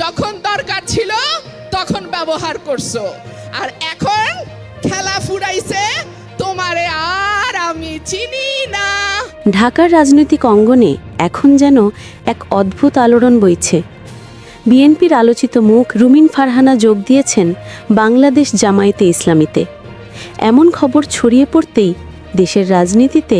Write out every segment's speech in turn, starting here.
যখন দরকার ছিল, তখন ব্যবহার করছ। আর এখন খেলা ফুরাইছে, তোমারে আর আমি চিনি না। ঢাকার রাজনৈতিক অঙ্গনে এখন যেন এক অদ্ভুত আলোড়ন বইছে। বিএনপির আলোচিত মুখ রুমিন ফারহানা যোগ দিয়েছেন বাংলাদেশ জামায়াতে ইসলামীতে। এমন খবর ছড়িয়ে পড়তেই দেশের রাজনীতিতে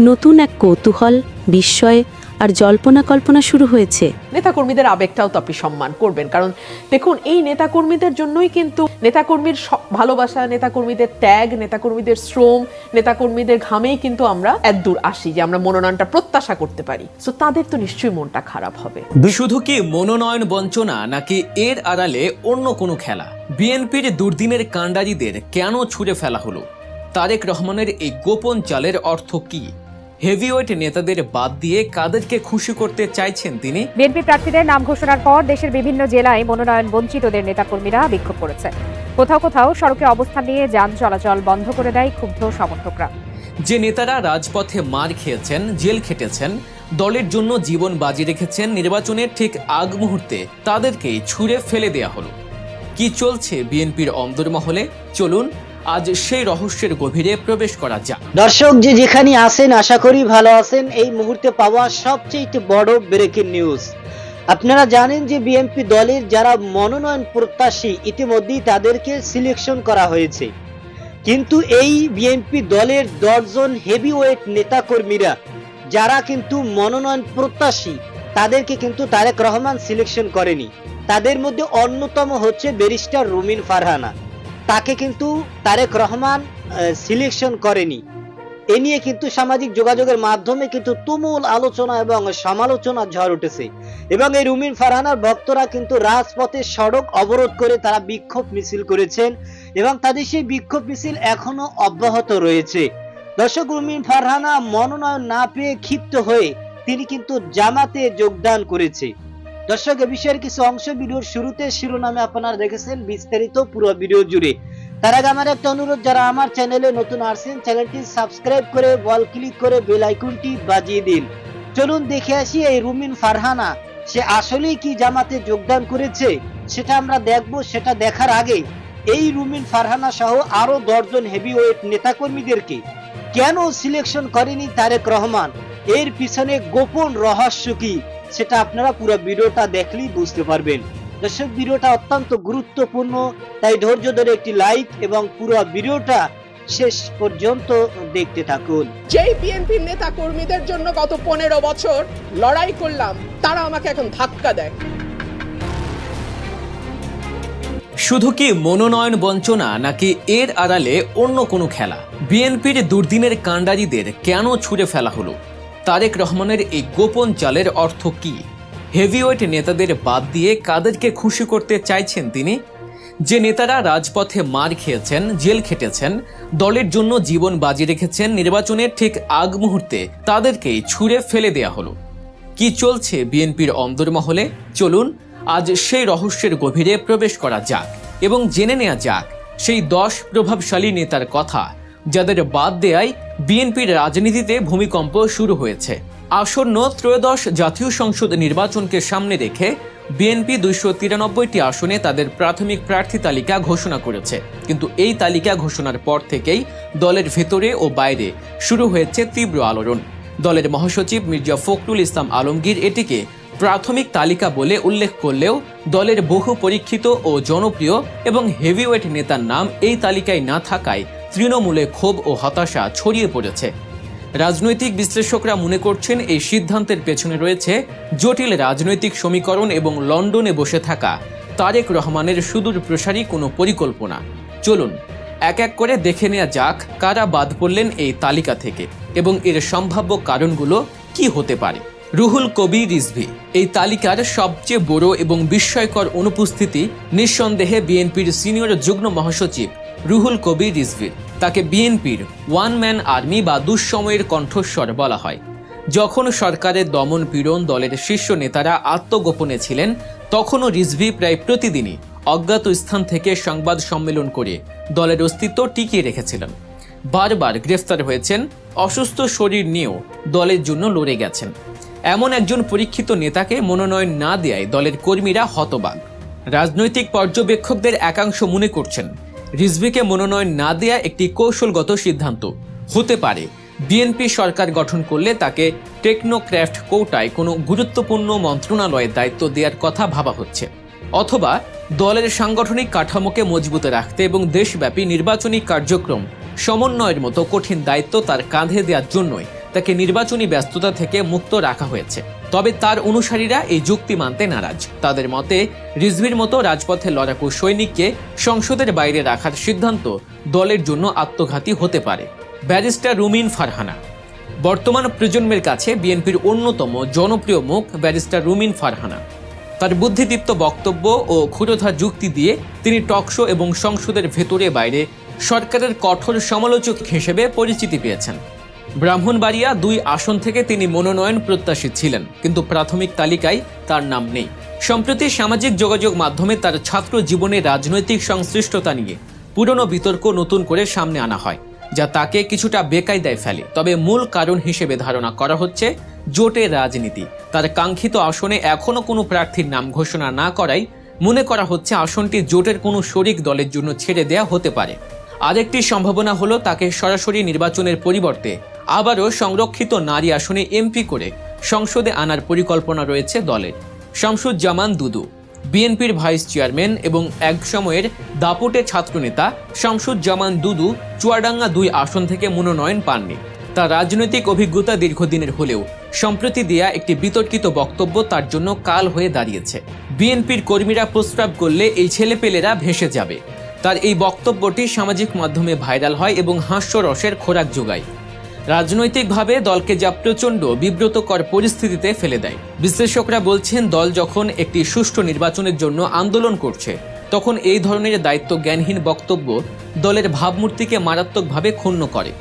নতুন এক কৌতূহল, বিস্ময় আর জল্পনা কল্পনা শুরু হয়েছে। নেতাকর্মীদের আবেগটাও তো আপনি সম্মান করবেন কারণ দেখুন এই নেতাকর্মীদের জন্যই কিন্তু নেতাকর্মীর স- ভালোবাসা নেতাকর্মীদের ত্যাগ নেতাকর্মীদের শ্রম নেতাকর্মীদের ঘামেই কিন্তু আমরা এত দূর আসি যে আমরা মনোনয়নটা প্রত্যাশা করতে পারি। সো তাদের তো নিশ্চয়ই মনটা খারাপ হবে। শুধু কি মনোনয়ন বঞ্চনা নাকি এর আড়ালে অন্য কোনো খেলা? বিএনপির দুর্দিনের কাণ্ডারিদের কেন ছুঁড়ে ফেলা হলো? তারেক রহমানের এই গোপন চালের অর্থ কি? হেভিওয়েট নেতাদের বাদ দিয়ে কাদেরকে খুশি করতে চাইছেন তিনি? বিএনপি প্রার্থীদের নাম ঘোষণার পর দেশের বিভিন্ন জেলায় মনোনয়ন বঞ্চিতদের নেতাকর্মীরা বিক্ষোভ করেছে। কোথাও কোথাও সড়কে অবস্থান নিয়ে যান চলাচল বন্ধ করে দেয় ক্ষুব্ধ সমর্থকরা। যে নেতারা রাজপথে মার খেয়েছেন জেল খেটেছেন দলের জন্য জীবন বাজি রেখেছেন নির্বাচনের ঠিক আগ মুহূর্তে তাদেরকেই ছুঁড়ে ফেলে দেয়া হলো। কি চলছে বিএনপির অন্দরমহলে? চলুন আজ সেই রহস্যের গভীরে প্রবেশ করা যাক। দর্শক, যে যেখানে আছেন, আশা করি ভালো আছেন। এই মুহূর্তে পাওয়া সবচেয়ে বড় ব্রেকিং নিউজ আপনারা জানেন যে বিএনপি দলের যারা মনোনয়ন প্রত্যাশী, ইতিমধ্যেই তাদেরকে সিলেকশন করা হয়েছে। কিন্তু এই বিএনপি দলের দশজন হেভিওয়েট নেতাকর্মীরা, যারা কিন্তু মনোনয়ন প্রত্যাশী, তাদেরকে কিন্তু তারেক রহমান সিলেকশন করেনি। তাদের মধ্যে অন্যতম হচ্ছে ব্যারিস্টার রুমিন ফারহানা। তাকে কিন্তু তারেক রহমান সিলেকশন করেনি। এ নিয়ে কিন্তু সামাজিক যোগাযোগের মাধ্যমে কিন্তু তুমুল আলোচনা এবং সমালোচনা ঝড় উঠেছে। এবং এই রুমিন ফারহানার ভক্তরা কিন্তু রাজপথে সড়ক অবরোধ করে তারা বিক্ষোভ মিছিল করেছেন এবং তাদের সেই বিক্ষোভ মিছিল এখনও অব্যাহত রয়েছে। দর্শক, রুমিন ফারহানা মনোনয়ন না পেয়ে ক্ষিপ্ত হয়ে তিনি কিন্তু জামাতে যোগদান করেছে। দর্শক, এ বিষয়ের কিছু অংশ ভিডিওর শুরুতে শিরোনামে আপনারা দেখেছেন বিস্তারিত পুরো ভিডিও জুড়ে। তার আগে আমার একটা অনুরোধ, যারা আমার চ্যানেলে নতুন আসছেন, চ্যানেলটি সাবস্ক্রাইব করে বল ক্লিক করে, বেল আইকনটি বাজিয়ে দিন। চলুন দেখে আসি এই রুমিন ফারহানা। সে আসলেই কি জামাতে যোগদান করেছে, সেটা আমরা দেখব, সেটা দেখার আগে। এই রুমিন ফারহানা সহ আরও দশজন হেভিওয়েট নেতাকর্মীদেরকে কেন সিলেকশন করেনি তারেক রহমান? এর পিছনে গোপন রহস্য কি? সেটা আপনারা পুরো ভিডিওটা দেখলেই বুঝতে পারবেন। দর্শক ভিডিওটা অত্যন্ত গুরুত্বপূর্ণ তাই ধৈর্য ধরে একটি লাইক এবং পুরো ভিডিওটা শেষ পর্যন্ত দেখতে থাকুন। যেই বিএনপির নেতা কর্মীদের জন্য গত পনেরো বছর লড়াই করলাম তারা আমাকে এখন ধাক্কা দেয়। শুধু কি মনোনয়ন বঞ্চনা নাকি এর আড়ালে অন্য কোনো খেলা? বিএনপির দুর্দিনের কাণ্ডারিদের কেন ছুড়ে ফেলা হলো? তারেক রহমানের এই গোপন চালের অর্থ কি? হেভিওয়েট নেতাদের বাদ দিয়ে কাদেরকে খুশি করতে চাইছেন তিনি? যে নেতারা রাজপথে মার খেয়েছেন, জেল খেটেছেন, দলের জন্য জীবন বাজি রেখেছেন নির্বাচনের ঠিক আগ মুহূর্তে তাদেরকেই ছুঁড়ে ফেলে দেয়া হলো। কি চলছে বিএনপির অন্দরমহলে? চলুন, আজ সেই রহস্যের গভীরে প্রবেশ করা যাক এবং জেনে নেওয়া যাক সেই দশ প্রভাবশালী নেতার কথা যাদের বাদ দেয়ায় বিএনপির রাজনীতিতে ভূমিকম্প শুরু হয়েছে। আসন্ন ত্রয়োদশ জাতীয় সংসদ নির্বাচনকে সামনে রেখে বিএনপি দুইশো তিরানব্বইটি আসনে তাদের প্রাথমিক প্রার্থী তালিকা ঘোষণা করেছে। কিন্তু এই তালিকা ঘোষণার পর থেকেই দলের ভেতরে ও বাইরে শুরু হয়েছে তীব্র আলোড়ন। দলের মহাসচিব মির্জা ফখরুল ইসলাম আলমগীর এটিকে প্রাথমিক তালিকা বলে উল্লেখ করলেও দলের বহু পরীক্ষিত ও জনপ্রিয় এবং হেভিওয়েট নেতার নাম এই তালিকায় না থাকায় তৃণমূলে ক্ষোভ ও হতাশা ছড়িয়ে পড়েছে। রাজনৈতিক বিশ্লেষকরা মনে করছেন এই সিদ্ধান্তের পেছনে রয়েছে জটিল রাজনৈতিক সমীকরণ এবং লন্ডনে বসে থাকা তারেক রহমানের সুদূর প্রসারী কোনো পরিকল্পনা। চলুন, এক এক করে দেখে নেওয়া যাক কারা বাদ পড়লেন এই তালিকা থেকে এবং এর সম্ভাব্য কারণগুলো কি হতে পারে। রুহুল কবি রিজভি, এই তালিকার সবচেয়ে বড় এবং বিস্ময়কর অনুপস্থিতি নিঃসন্দেহে বিএনপির সিনিয়র যুগ্ম মহাসচিব রুহুল কবি রিজভির। তাকে বিএনপির ওয়ান ম্যান আর্মি বা দুঃসময়ের কণ্ঠস্বর বলা হয়। যখন সরকারের দমন পীড়ন দলের শীর্ষ নেতারা আত্মগোপনে ছিলেন, তখনও রিজভি প্রায় প্রতিদিনই অজ্ঞাত স্থান থেকে সংবাদ সম্মেলন করে দলের অস্তিত্ব টিকিয়ে রেখেছিলেন। বারবার গ্রেফতার হয়েছেন, অসুস্থ শরীর নিয়েও দলের জন্য লড়ে গেছেন। এমন একজন পরীক্ষিত নেতাকে মনোনয়ন না দেয়ায় দলের কর্মীরা হতবাক। রাজনৈতিক পর্যবেক্ষকদের একাংশ মনে করছেন রিজভিকে মনোনয়ন না দেয়া একটি কৌশলগত সিদ্ধান্ত। হতে পারে, বিএনপি সরকার গঠন করলে তাকে টেকনোক্র্যাফট কোটায় কোনো গুরুত্বপূর্ণ মন্ত্রণালয়ের দায়িত্ব দেওয়ার কথা ভাবা হচ্ছে। অথবা, দলের সাংগঠনিক কাঠামোকে মজবুত রাখতে এবং দেশব্যাপী নির্বাচনী কার্যক্রম সমন্বয়ের মতো কঠিন দায়িত্ব তার কাঁধে দেওয়ার জন্যই তাকে নির্বাচনী ব্যস্ততা থেকে মুক্ত রাখা হয়েছে। তবে তার অনুসারীরা এই যুক্তি মানতে নারাজ। তাদের মতে, রিজভির মতো রাজপথে লড়াকু সৈনিককে সংসদের বাইরে রাখার সিদ্ধান্ত দলের জন্য আত্মঘাতী হতে পারে। ব্যারিস্টার রুমিন ফারহানা। বর্তমান প্রজন্মের কাছে বিএনপির অন্যতম জনপ্রিয় মুখ ব্যারিস্টার রুমিন ফারহানা। তার বুদ্ধিদীপ্ত বক্তব্য ও ক্ষুরোধা যুক্তি দিয়ে তিনি টকশো এবং সংসদের ভেতরে বাইরে সরকারের কঠোর সমালোচক হিসেবে পরিচিতি পেয়েছেন। ব্রাহ্মণবাড়িয়া দুই আসন থেকে তিনি মনোনয়ন প্রত্যাশী ছিলেন, কিন্তু প্রাথমিক তালিকায় তার নাম নেই। সম্প্রতি সামাজিক যোগাযোগ মাধ্যমে তার ছাত্র জীবনে রাজনৈতিক সংশ্লিষ্টতা নিয়ে পুরনো বিতর্ক নতুন করে সামনে আনা হয়, যা তাকে কিছুটা বেকায়দায় ফেলে। তবে মূল কারণ হিসেবে ধারণা করা হচ্ছে জোটের রাজনীতি। তার কাঙ্ক্ষিত আসনে এখনও কোনো প্রার্থীর নাম ঘোষণা না করাই মনে করা হচ্ছে আসনটি জোটের কোনো শরিক দলের জন্য ছেড়ে দেয়া হতে পারে। আরেকটি সম্ভাবনা হলো তাকে সরাসরি নির্বাচনের পরিবর্তে আবারও সংরক্ষিত নারী আসনে এমপি করে সংসদে আনার পরিকল্পনা রয়েছে দলের। শামসুজ্জামান দুদু, বিএনপির ভাইস চেয়ারম্যান এবং এক সময়ের দাপটে ছাত্রনেতা শামসুজ্জামান দুদু চুয়াডাঙ্গা দুই আসন থেকে মনোনয়ন পাননি। তার রাজনৈতিক অভিজ্ঞতা দীর্ঘদিনের হলেও সম্প্রতি দেয়া একটি বিতর্কিত বক্তব্য তার জন্য কাল হয়ে দাঁড়িয়েছে। বিএনপির কর্মীরা প্রস্তাব করলে এই ছেলেপেলেরা ভেসে যাবে। তার এই বক্তব্যটি সামাজিক মাধ্যমে ভাইরাল হয় এবং হাস্যরসের খোরাক যোগায়। রাজনৈতিকভাবে দলকে যা প্রচণ্ড বিব্রতকর পরিস্থিতিতে ফেলে দেয়। বিশ্লেষকরা বলছেন, দল যখন একটি সুষ্ঠু নির্বাচনের জন্য আন্দোলন করছে, তখন এই ধরনের দায়িত্ব জ্ঞানহীন বক্তব্য দলের ভাবমূর্তিকে মারাত্মকভাবে ক্ষুণ্ণ করে।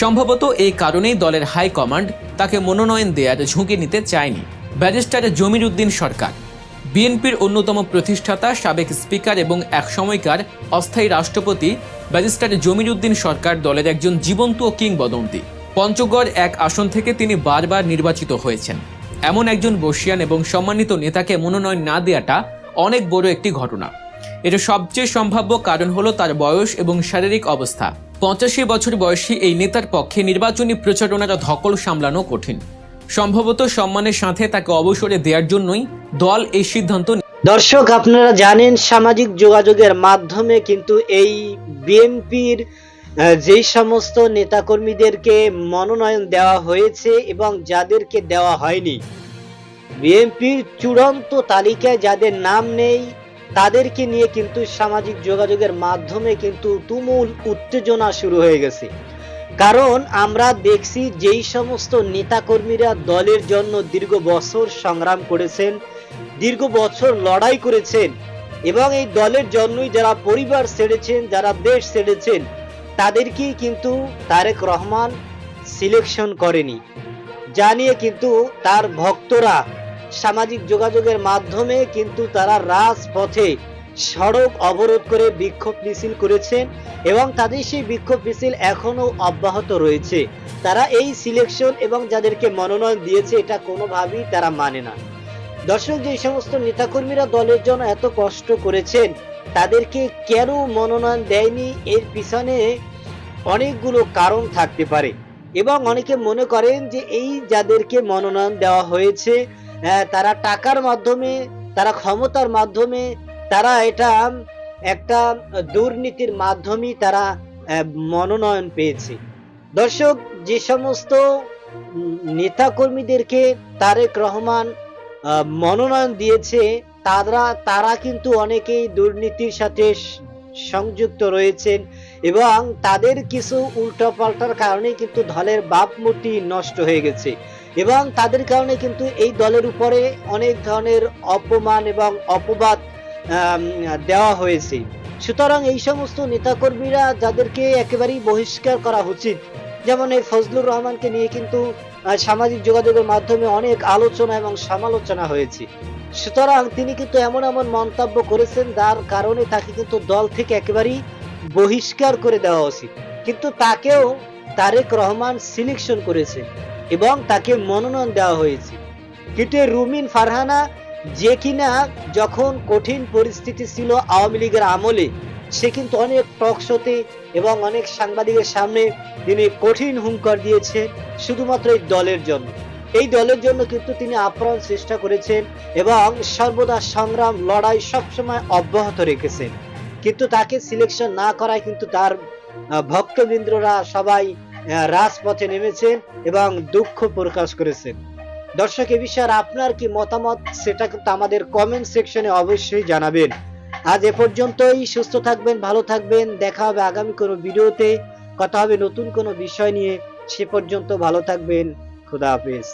সম্ভবত এই কারণেই দলের হাইকমান্ড তাকে মনোনয়ন দেওয়ার ঝুঁকি নিতে চায়নি। ব্যারিস্টার জমির উদ্দিন সরকার, বিএনপির অন্যতম প্রতিষ্ঠাতা, সাবেক স্পিকার এবং একসময়কার অস্থায়ী রাষ্ট্রপতি ব্যারিস্টার জমির উদ্দিন সরকার দলের একজন জীবন্ত কিংবদন্তি। পঞ্চগড় এক আসন থেকে তিনি বারবার নির্বাচিত হয়েছেন। এমন একজন বর্ষিয়ান এবং সম্মানিত নেতাকে মনোনয়ন না দেওয়াটা অনেক বড় একটি ঘটনা। এটা সবচেয়ে সম্ভাব্য কারণ হলো তার বয়স এবং শারীরিক অবস্থা। পঁচাশি বছর বয়সী এই নেতার পক্ষে নির্বাচনী প্রচারণার ধকল সামলানো কঠিন। সম্ভবত সম্মানের সাথে তাকে অবসরে দেওয়ার জন্যই দল এই সিদ্ধান্ত দর্শক, আপনারা জানেন সামাজিক যোগাযোগের মাধ্যমে কিন্তু এই বিএনপির যেই সমস্ত নেতাকর্মীদেরকে মনোনয়ন দেওয়া হয়েছে এবং যাদেরকে দেওয়া হয়নি, বিএনপির চূড়ান্ত তালিকায় যাদের নাম নেই, তাদেরকে নিয়ে কিন্তু সামাজিক যোগাযোগের মাধ্যমে কিন্তু তুমুল উত্তেজনা শুরু হয়ে গেছে। কারণ আমরা দেখছি যেই সমস্ত নেতাকর্মীরা দলের জন্য দীর্ঘ বছর সংগ্রাম করেছেন, দীর্ঘ বছর লড়াই করেছেন এবং এই দলের জন্যই যারা পরিবার ছেড়েছেন, যারা দেশ ছেড়েছেন তাদেরকেই কিন্তু তারেক রহমান সিলেকশন করেনি। জানিয়ে কিন্তু তার ভক্তরা সামাজিক যোগাযোগের মাধ্যমে কিন্তু তারা রাজপথে সড়ক অবরোধ করে বিক্ষোভ মিছিল করেছেন এবং তাদের সেই বিক্ষোভ মিছিল এখনও অব্যাহত রয়েছে। তারা এই সিলেকশন এবং যাদেরকে মনোনয়ন দিয়েছে এটা কোনোভাবেই তারা মানে না। দর্শক, যে সমস্ত নেতাকর্মীরা দলের জন্য এত কষ্ট করেছেন তাদেরকে কেন মনোনয়ন দেয়নি? এর পিছনে অনেকগুলো কারণ থাকতে পারে। এবং অনেকে মনে করেন যে এই যাদেরকে মনোনয়ন দেওয়া হয়েছে তারা টাকার মাধ্যমে, তারা ক্ষমতার মাধ্যমে, তারা এটা একটা দুর্নীতির মাধ্যমেই তারা মনোনয়ন পেয়েছে। দর্শক, যে সমস্ত নেতাকর্মীদেরকে তারেক রহমান মনোনয়ন দিয়েছে তারা তারা কিন্তু অনেকেই দুর্নীতির সাথে সংযুক্ত রয়েছেন এবং তাদের কিছু উল্টোপাল্টার কারণে কিন্তু দলের ভাবমূর্তি নষ্ট হয়ে গেছে এবং তাদের কারণে কিন্তু এই দলের উপরে অনেক ধরনের অপমান এবং অপবাদ দেওয়া হয়েছে। সুতরাং এই সমস্ত নেতাকর্মীরা যাদেরকে একেবারেই বহিষ্কার করা উচিত, যেমন এই ফজলুর রহমানকে নিয়ে কিন্তু সামাজিক যোগাযোগের মাধ্যমে অনেক আলোচনা এবং সমালোচনা হয়েছে। সুতরাং তিনি কিন্তু এমন এমন মন্তব্য করেছেন, যার কারণে তাকে কিন্তু দল থেকে একেবারেই বহিষ্কার করে দেওয়া উচিত। কিন্তু তাকেও তারেক রহমান সিলেকশন করেছে এবং তাকে মনোনয়ন দেওয়া হয়েছে। কিন্তু রুমিন ফারহানা যে কিনা যখন কঠিন পরিস্থিতি ছিল আওয়ামী লীগের আমলে সে কিন্তু অনেক টক শোতে এবং অনেক সাংবাদিকের সামনে তিনি কঠিন হুঙ্কার দিয়েছে শুধুমাত্র এই দলের জন্য। এই দলের জন্য কিন্তু তিনি আপ্রাণ চেষ্টা করেছেন এবং সর্বদা সংগ্রাম, লড়াই সবসময় অব্যাহত রেখেছেন। কিন্তু তাকে সিলেকশন না করায় কিন্তু তার ভক্তবৃন্দরা সবাই রাজপথে নেমেছেন এবং দুঃখ প্রকাশ করেছেন। দর্শক, এ বিষয়ে আপনার কি মতামত? সেটা কিন্তু আমাদের কমেন্ট সেকশনে অবশ্যই জানাবেন। আজ এ পর্যন্তই, সুস্থ থাকবেন, ভালো থাকবেন, দেখা হবে আগামী কোনো ভিডিওতে, কথা হবে নতুন কোনো বিষয় নিয়ে, সে পর্যন্ত ভালো থাকবেন, খুদা হাফেজ।